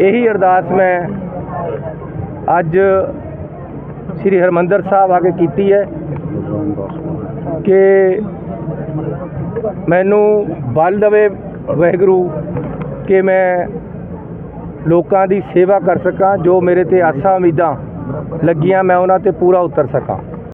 ਇਹੀ ਅਰਦਾਸ ਮੈਂ ਅੱਜ ਸ੍ਰੀ ਹਰਮੰਦਰ ਸਾਹਿਬ ਆ ਕੇ ਕੀਤੀ ਹੈ ਕਿ ਮੈਨੂੰ ਬਲ ਦਵੇ ਵਾਹਿਗੁਰੂ ਕਿ ਮੈਂ ਲੋਕਾਂ ਦੀ ਸੇਵਾ ਕਰ ਸਕਾਂ, ਜੋ ਮੇਰੇ ਤੇ ਆਸਾਂ ਉਮੀਦਾਂ ਲੱਗੀਆਂ, ਮੈਂ ਉਹਨਾਂ ਤੇ ਪੂਰਾ ਉਤਰ ਸਕਾਂ।